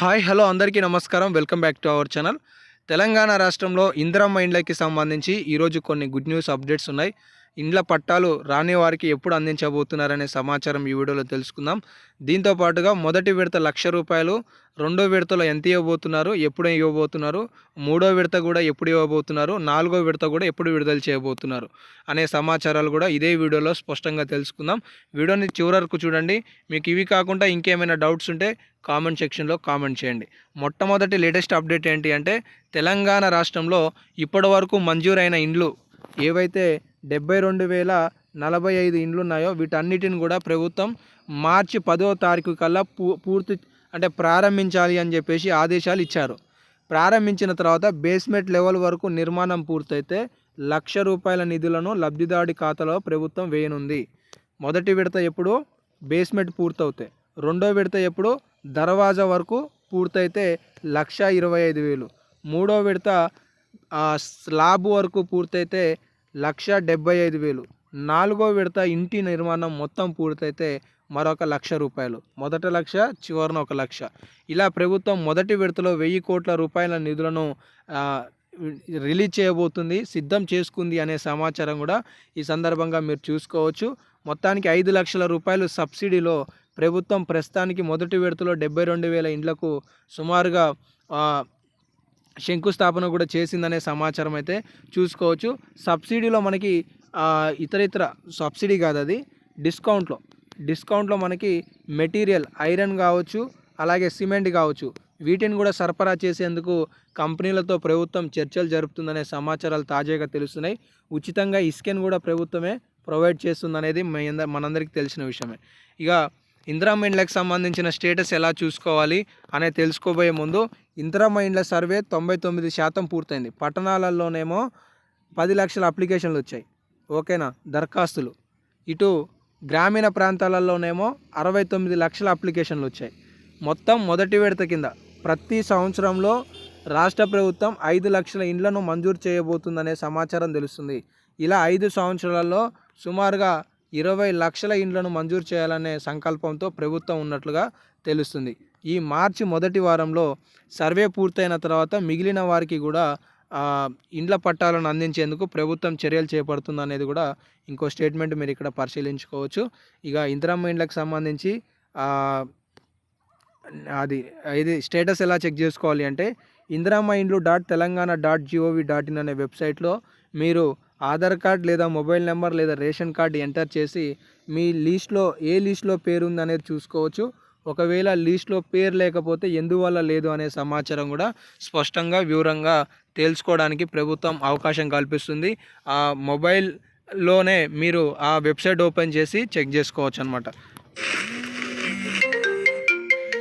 Hi hello అందరికీ నమస్కారం. Welcome back to our channel. Telangana రాష్ట్రంలో ఇందిరమ్మ ఇండ్లకి సంబంధించి ఈరోజు కొన్ని గుడ్ న్యూస్ అప్డేట్స్ ఉన్నాయి. ఇండ్ల పట్టాలు రాని వారికి ఎప్పుడు అందించబోతున్నారనే సమాచారం ఈ వీడియోలో తెలుసుకుందాం. దీంతో పాటుగా మొదటి విడత లక్ష రూపాయలు రెండో విడతలో ఎంత ఇవ్వబోతున్నారు ఎప్పుడు ఇవ్వబోతున్నారు మూడో విడత కూడా ఎప్పుడు ఇవ్వబోతున్నారు నాలుగో విడత కూడా ఎప్పుడు విడుదల చేయబోతున్నారు అనే సమాచారాలు కూడా ఇదే వీడియోలో స్పష్టంగా తెలుసుకుందాం. వీడియోని చివరకు చూడండి. మీకు ఇవి కాకుండా ఇంకేమైనా డౌట్స్ ఉంటే కామెంట్ సెక్షన్లో కామెంట్ చేయండి. మొట్టమొదటి లేటెస్ట్ అప్డేట్ ఏంటి అంటే తెలంగాణ రాష్ట్రంలో ఇప్పటి వరకు మంజూరైన ఇండ్లు ఏవైతే డెబ్బై రెండు వేల నలభై ఐదు ఇండ్లు ఉన్నాయో వీటన్నిటిని కూడా ప్రభుత్వం మార్చి పదో తారీఖు కల్లా పూ పూర్తి అంటే ప్రారంభించాలి అని చెప్పేసి ఆదేశాలు ఇచ్చారు. ప్రారంభించిన తర్వాత బేస్మెంట్ లెవెల్ వరకు నిర్మాణం పూర్తయితే లక్ష రూపాయల నిధులను లబ్ధిదారుడి ఖాతాలో ప్రభుత్వం వేయనుంది. మొదటి విడత ఎప్పుడు? బేస్మెంట్ పూర్తవుతాయి రెండో విడత ఎప్పుడు? దర్వాజా వరకు పూర్తయితే లక్ష ఇరవై ఐదు వేలు. మూడో విడత స్లాబ్ వరకు పూర్తయితే లక్ష డెబ్బై ఐదు వేలు. నాలుగో విడత ఇంటి నిర్మాణం మొత్తం పూర్తయితే మరొక లక్ష రూపాయలు. మొదట లక్ష చివరిన ఒక లక్ష. ఇలా ప్రభుత్వం మొదటి విడతలో వెయ్యి కోట్ల రూపాయల నిధులను రిలీజ్ చేయబోతుంది సిద్ధం చేసుకుంది అనే సమాచారం కూడా ఈ సందర్భంగా మీరు చూసుకోవచ్చు. మొత్తానికి ఐదు లక్షల రూపాయలు సబ్సిడీలో ప్రభుత్వం ప్రస్తుతానికి మొదటి విడతలో డెబ్బై రెండు వేల ఇండ్లకు సుమారుగా శంకుస్థాపన కూడా చేసిందనే సమాచారం అయితే చూసుకోవచ్చు. సబ్సిడీలో మనకి ఇతర ఇతర సబ్సిడీ కాదు అది. డిస్కౌంట్లో. డిస్కౌంట్లో మనకి మెటీరియల్ ఐరన్ కావచ్చు అలాగే సిమెంట్ కావచ్చు. వీటిని కూడా సరఫరా చేసేందుకు కంపెనీలతో ప్రభుత్వం చర్చలు జరుపుతుందనే సమాచారాలు తాజాగా తెలుస్తున్నాయి. ఉచితంగా ఇసుకను కూడా ప్రభుత్వమే ప్రొవైడ్ చేస్తుందనేది మీ మనందరికీ తెలిసిన విషయమే. ఇక ఇందిరమ్మ మైండ్లకు సంబంధించిన స్టేటస్ ఎలా చూసుకోవాలి అనేది తెలుసుకోబోయే ముందు ఇందిరమ్మ మైండ్ల సర్వే తొంభై తొమ్మిది శాతం పూర్తయింది. పట్టణాలలోనేమో పది లక్షల అప్లికేషన్లు వచ్చాయి. ఓకేనా? దరఖాస్తులు. ఇటు గ్రామీణ ప్రాంతాలలోనేమో అరవై తొమ్మిది లక్షల అప్లికేషన్లు వచ్చాయి. మొత్తం మొదటి విడత కింద ప్రతి సంవత్సరంలో రాష్ట్ర ప్రభుత్వం ఐదు లక్షల ఇండ్లను మంజూరు చేయబోతుందనే సమాచారం తెలుస్తుంది. ఇలా ఐదు సంవత్సరాలలో సుమారుగా ఇరవై లక్షల ఇండ్లను మంజూరు చేయాలనే సంకల్పంతో ప్రభుత్వం ఉన్నట్లుగా తెలుస్తుంది. ఈ మార్చి మొదటి వారంలో సర్వే పూర్తయిన తర్వాత మిగిలిన వారికి కూడా ఇండ్ల పట్టాలను అందించేందుకు ప్రభుత్వం చర్యలు చేపడుతుంది అనేది కూడా ఇంకో స్టేట్మెంట్ మీరు ఇక్కడ పరిశీలించుకోవచ్చు. ఇక ఇందిరమ్మ ఇండ్లకు సంబంధించి అది ఇది స్టేటస్ ఎలా చెక్ చేసుకోవాలి అంటే ఇందిరా ఇండ్లు dot Telangana dot G O V dot in అనే వెబ్సైట్లో మీరు ఆధార్ కార్డ్ లేదా మొబైల్ నెంబర్ లేదా రేషన్ కార్డ్ ఎంటర్ చేసి మీ లీస్ట్లో ఏ లీస్ట్లో పేరు ఉంది అనేది చూసుకోవచ్చు. ఒకవేళ లీస్ట్లో పేరు లేకపోతే ఎందువల్ల లేదు అనే సమాచారం కూడా స్పష్టంగా వివరంగా తెలుసుకోవడానికి ప్రభుత్వం అవకాశం కల్పిస్తుంది. ఆ మొబైల్లోనే మీరు ఆ వెబ్సైట్ ఓపెన్ చేసి చెక్ చేసుకోవచ్చు అనమాట